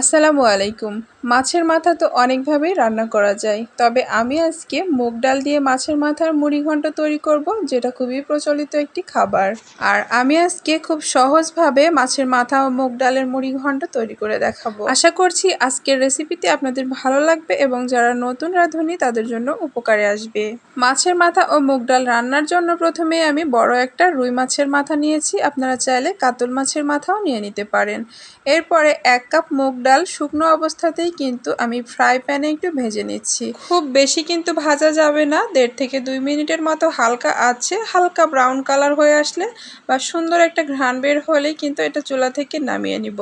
আসসালামু আলাইকুম। মাছের মাথা তো অনেকভাবেই রান্না করা যায়, তবে আমি আজকে মুগ ডাল দিয়ে মাছের মাথার মুড়ি ঘন্ট তৈরি করব, যেটা খুবই প্রচলিত একটি খাবার। আর আমি আজকে খুব সহজভাবে মাছের মাথা ও মুগ ডালের মুড়ি ঘন্ট তৈরি করে দেখাবো। আশা করছি আজকের রেসিপিটি আপনাদের ভালো লাগবে এবং যারা নতুন রাঁধুনি, তাদের জন্য উপকারে আসবে। মাছের মাথা ও মুগ ডাল রান্নার জন্য প্রথমে আমি বড় একটা রুই মাছের মাথা নিয়েছি, আপনারা চাইলে কাতল মাছের মাথাও নিয়ে নিতে পারেন। এরপরে এক কাপ মুগ ডাল শুকনো অবস্থাতেই কিন্তু আমি ফ্রাই প্যানে একটু ভেজে নিচ্ছি। খুব বেশি কিন্তু ভাজা যাবে না, দেড় থেকে দুই মিনিটের মতো হালকা আছে, হালকা ব্রাউন কালার হয়ে আসলে বা সুন্দর একটা ঘ্রাণ বের হলেই কিন্তু এটা চুলা থেকে নামিয়ে নিব।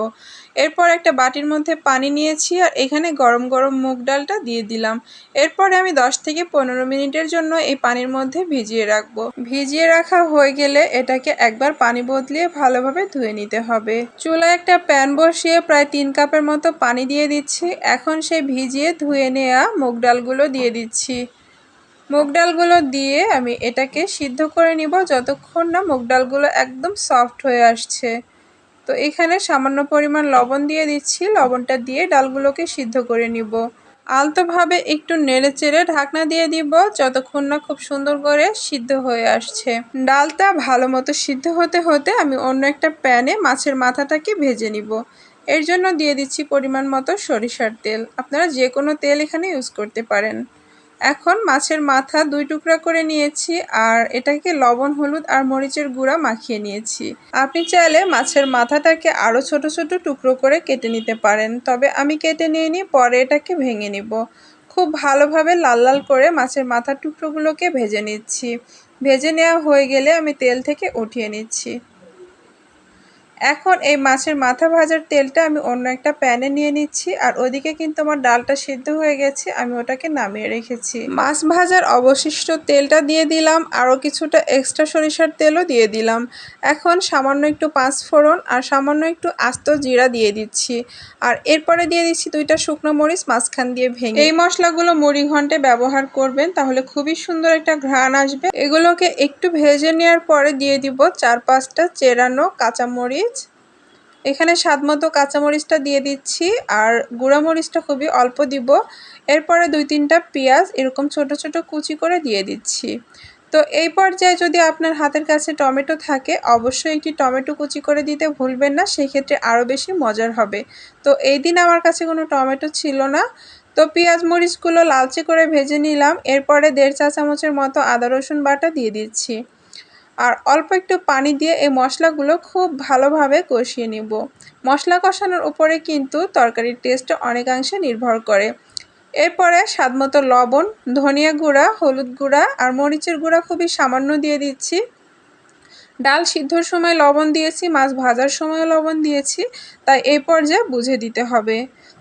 এরপর একটা বাটির মধ্যে পানি নিয়েছি আর এখানে গরম গরম মুগ ডালটা দিয়ে দিলাম। এরপরে আমি 10 থেকে পনেরো মিনিটের জন্য এই পানির মধ্যে ভিজিয়ে রাখব। ভিজিয়ে রাখা হয়ে গেলে এটাকে একবার পানি বদলিয়ে ভালোভাবে ধুয়ে নিতে হবে। চুলায় একটা প্যান বসিয়ে প্রায় তিন কাপের মতো পানি দিয়ে দিচ্ছি। এখন সেই ভিজিয়ে ধুয়ে নেওয়া মুগ ডালগুলো দিয়ে দিচ্ছি। মুগ ডালগুলো দিয়ে আমি এটাকে সিদ্ধ করে নিব যতক্ষণ না মুগ ডালগুলো একদম সফট হয়ে আসছে। তো এখানে সামান্য পরিমাণ লবণ দিয়ে দিচ্ছি। লবণটা দিয়ে ডালগুলোকে সিদ্ধ করে নিব। আলতোভাবে একটু নেড়ে চেড়ে ঢাকনা দিয়ে দিব যতক্ষণ না খুব সুন্দর করে সিদ্ধ হয়ে আসছে। ডালটা ভালো মতো সিদ্ধ হতে হতে আমি অন্য একটা প্যানে মাছের মাথাটাকে ভেজে নিব। এর জন্য দিয়ে দিচ্ছি পরিমাণ মতো সরিষার তেল। আপনারা যে কোনো তেল এখানে ইউজ করতে পারেন। এখন মাছের মাথা দুই টুকরা করে নিয়েছি আর এটাকে লবণ, হলুদ আর মরিচের গুঁড়া মাখিয়ে নিয়েছি। আপনি চাইলে মাছের মাথাটাকে আরও ছোট ছোট টুকরো করে কেটে নিতে পারেন, তবে আমি কেটে নিয়ে নিই পরে এটাকে ভেঙে নিব। খুব ভালোভাবে লাল লাল করে মাছের মাথার টুকরোগুলোকে ভেজে নিচ্ছি। ভেজে নেওয়া হয়ে গেলে আমি তেল থেকে উঠিয়ে নিচ্ছি। এখন এই মাছের মাথা ভাজার তেলটা আমি অন্য একটা প্যানে নিয়ে নিচ্ছি, আর ওদিকে কিন্তু আমার ডালটা সিদ্ধ হয়ে গেছে, আমি ওটাকে নামিয়ে রেখেছি। মাছ ভাজার অবশিষ্ট তেলটা দিয়ে দিলাম, আরও কিছুটা এক্সট্রা সরিষার তেলও দিয়ে দিলাম। এখন সামান্য একটু পাঁচ ফোড়ন আর সামান্য একটু আস্ত জিরা দিয়ে দিচ্ছি, আর এরপরে দিয়ে দিচ্ছি দুইটা শুকনো মরিচ মাঝখান দিয়ে ভেঙে। এই মশলাগুলো মুড়ি ঘন্টে ব্যবহার করবেন, তাহলে খুবই সুন্দর একটা ঘ্রাণ আসবে। এগুলোকে একটু ভেজে নেওয়ার পরে দিয়ে দিব চার পাঁচটা চেরানো কাঁচামরিচ এখানে স্বাদ মতো কাঁচামরিচটা দিয়ে দিচ্ছি আর গুঁড়ামরিচটা খুবই অল্প দিব। এরপরে দুই তিনটা পেঁয়াজ এরকম ছোট ছোট কুচি করে দিয়ে দিচ্ছি। তো এই পর্যায়ে যদি আপনার হাতের কাছে টমেটো থাকে, অবশ্যই একটি টমেটো কুচি করে দিতে ভুলবেন না সেই ক্ষেত্রে আরও বেশি মজার হবে। তো এই দিন আমার কাছে কোনো টমেটো ছিল না। তো পেঁয়াজ মরিচগুলো লালচে করে ভেজে নিলাম। এরপরে দেড় চা চামচের মতো আদা রসুন বাটা দিয়ে দিচ্ছি। আর অল্প একটু পানি দিয়ে এই মশলাগুলো খুব ভালোভাবে কষিয়ে নিব। মশলা কষানোর উপরে কিন্তু তরকারির টেস্ট অনেকাংশে নির্ভর করে। এরপরে স্বাদমতো লবণ, ধনিয়া গুঁড়া, হলুদ গুঁড়া আর মরিচের গুঁড়া খুবই সামান্য দিয়ে দিচ্ছি। ডাল সিদ্ধর সময় লবণ দিয়েছি, মাছ ভাজার সময়ও লবণ দিয়েছি, তাই এই পর্যায়ে বুঝে দিতে হবে।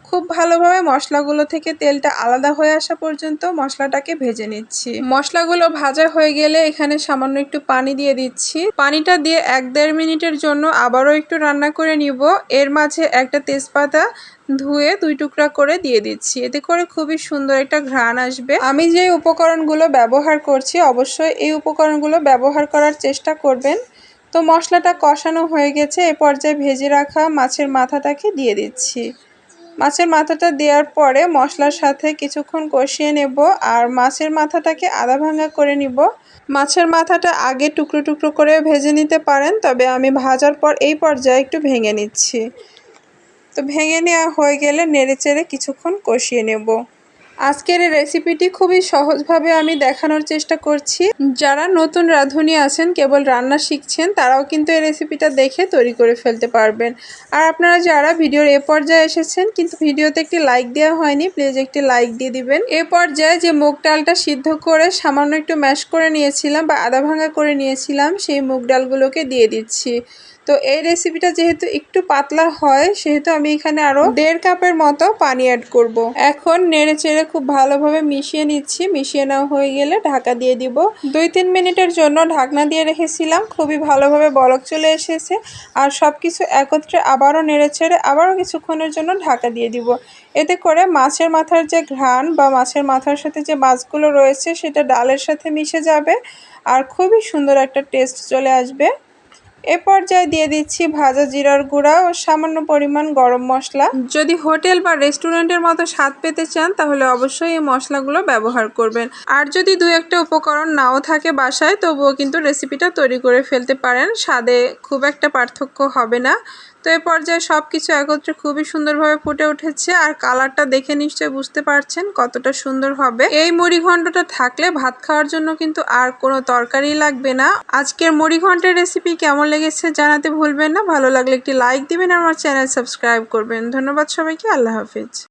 খুব ভালোভাবে মশলাগুলো থেকে তেলটা আলাদা হয়ে আসা পর্যন্ত মশলাটাকে ভেজে নিচ্ছি। মশলাগুলো ভাজা হয়ে গেলে এখানে সামান্য একটু পানি দিয়ে দিচ্ছি। পানিটা দিয়ে এক দেড় মিনিটের জন্য আবারও একটু রান্না করে নিব। এর মাঝে একটা তেজপাতা ধুয়ে দুই টুকরা করে দিয়ে দিচ্ছি। এতে করে খুবই সুন্দর একটা ঘ্রাণ আসবে। আমি যে উপকরণগুলো ব্যবহার করছি, অবশ্যই এই উপকরণগুলো ব্যবহার করার চেষ্টা করবেন। তো মশলাটা কষানো হয়ে গেছে। এ পর্যায়ে ভেজে রাখা মাছের মাথাটাকে দিয়ে দিচ্ছি। মাছের মাথাটা দেওয়ার পরে মশলার সাথে কিছুক্ষণ কষিয়ে নেব আর মাছের মাথাটাকে আধা ভাঙা করে নিব। মাছের মাথাটা আগে টুকরো টুকরো করে ভেজে নিতে পারেন, তবে আমি ভাজার পর এই পর্যায়ে একটু ভেঙে নিচ্ছি। তো ভেঙে নেওয়া হয়ে গেলে নেড়ে চেড়ে কিছুক্ষণ কষিয়ে নেব। আজকের এই রেসিপিটি খুবই সহজভাবে আমি দেখানোর চেষ্টা করছি। যারা নতুন রাঁধুনি আছেন, কেবল রান্না শিখছেন, তারাও কিন্তু এই রেসিপিটা দেখে তৈরি করে ফেলতে পারবেন। আর আপনারা যারা ভিডিওর এ পর্যায়ে এসেছেন, কিন্তু ভিডিওতে একটি লাইক দেওয়া হয়নি প্লিজ একটি লাইক দিয়ে দিবেন। এ পর্যায়ে যে মুগ ডালটা সিদ্ধ করে সামান্য একটু ম্যাশ করে নিয়েছিলাম বা আদা ভাঙা করে নিয়েছিলাম, সেই মুগ ডালগুলোকে দিয়ে দিচ্ছি। তো এই রেসিপিটা যেহেতু একটু পাতলা হয়, সেহেতু আমি এখানে আরও দেড় কাপের মতো পানি অ্যাড করব। এখন নেড়ে চেড়ে খুব ভালোভাবে মিশিয়ে নিচ্ছি। মিশিয়ে নেওয়া হয়ে গেলে ঢাকা দিয়ে দিব। দুই তিন মিনিটের জন্য ঢাকনা দিয়ে রেখেছিলাম। খুবই ভালোভাবে বলক চলে এসেছে। আর সব কিছু একত্রে আবারও নেড়ে ছেড়ে আবারও কিছুক্ষণের জন্য ঢাকা দিয়ে দিব। এতে করে মাছের মাথার যে ঘ্রাণ বা মাছের মাথার সাথে যে মাছগুলো রয়েছে, সেটা ডালের সাথে মিশে যাবে। আর খুবই সুন্দর একটা টেস্ট চলে আসবে। এ পর্যায়ে দিয়ে দিচ্ছি ভাজা জিরার গুঁড়া ও সামান্য পরিমাণ গরম মশলা। যদি হোটেল বা রেস্টুরেন্টের মতো স্বাদ পেতে চান, তাহলে অবশ্যই এই মশলাগুলো ব্যবহার করবেন। আর যদি দু একটা উপকরণ নাও থাকে বাসায়, তবুও কিন্তু রেসিপিটা তৈরি করে ফেলতে পারেন। স্বাদে খুব একটা পার্থক্য হবে না। তো এ পর্যায়ে সব কিছু একত্রে খুবই সুন্দরভাবে ফুটে উঠেছে আর কালারটা দেখে নিশ্চয়ই বুঝতে পারছেন কতটা সুন্দর হবে। এই মুড়িঘণ্ডটা থাকলে ভাত খাওয়ার জন্য কিন্তু আর কোনো তরকারি লাগবে না। আজকের মুড়িঘণ্টের রেসিপি কেমন লেগেছে জানাতে ভুলবেন না। ভালো লাগলে একটি লাইক দিবেন আর আমার চ্যানেল সাবস্ক্রাইব করবেন। ধন্যবাদ সবাইকে, আল্লাহ হাফিজ।